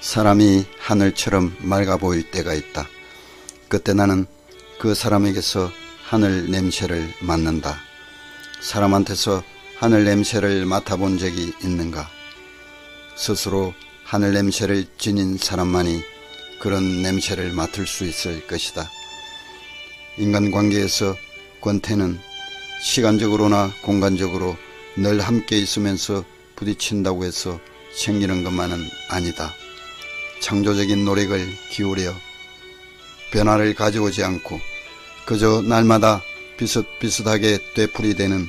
사람이 하늘처럼 맑아 보일 때가 있다. 그때 나는 그 사람에게서 하늘 냄새를 맡는다. 사람한테서 하늘 냄새를 맡아본 적이 있는가? 스스로 하늘 냄새를 지닌 사람만이 그런 냄새를 맡을 수 있을 것이다. 인간관계에서 권태는 시간적으로나 공간적으로 늘 함께 있으면서 부딪힌다고 해서 생기는 것만은 아니다. 창조적인 노력을 기울여 변화를 가져오지 않고 그저 날마다 비슷비슷하게 되풀이되는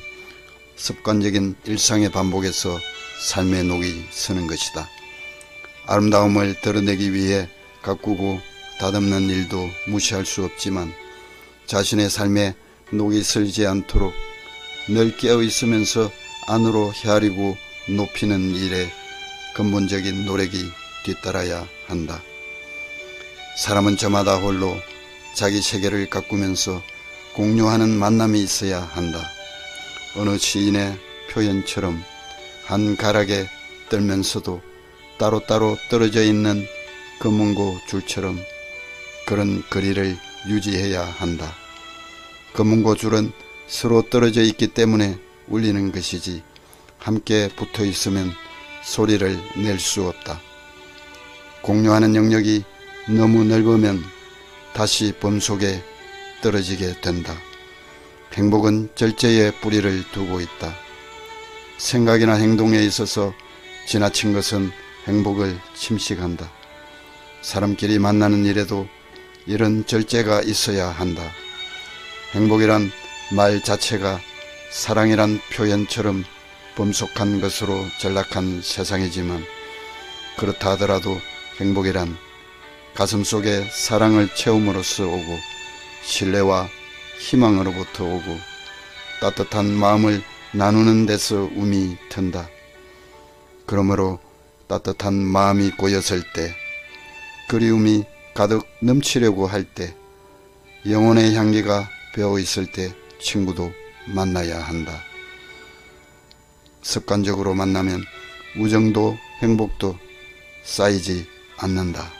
습관적인 일상의 반복에서 삶의 녹이 서는 것이다. 아름다움을 드러내기 위해 가꾸고 다듬는 일도 무시할 수 없지만 자신의 삶에 녹이 슬지 않도록 늘 깨어 있으면서 안으로 헤아리고 높이는 일에 근본적인 노력이 뒤따라야 한다. 사람은 저마다 홀로 자기 세계를 가꾸면서 공유하는 만남이 있어야 한다. 어느 시인의 표현처럼 한 가락에 떨면서도 따로따로 떨어져 있는 검은고 줄처럼 그런 거리를 유지해야 한다. 검은고 줄은 서로 떨어져 있기 때문에 울리는 것이지 함께 붙어 있으면 소리를 낼 수 없다. 공유하는 영역이 너무 넓으면 다시 범 속에 떨어지게 된다. 행복은 절제에 뿌리를 두고 있다. 생각이나 행동에 있어서 지나친 것은 행복을 침식한다. 사람끼리 만나는 일에도 이런 절제가 있어야 한다. 행복이란 말 자체가 사랑이란 표현처럼 범속한 것으로 전락한 세상이지만 그렇다 하더라도 행복이란 가슴 속에 사랑을 채움으로써 오고 신뢰와 희망으로부터 오고 따뜻한 마음을 나누는 데서 um이 튼다. 그러므로 따뜻한 마음이 고였을 때 그리움이 가득 넘치려고 할 때 영혼의 향기가 배어 있을 때 친구도 만나야 한다. 습관적으로 만나면 우정도 행복도 쌓이지 않는다.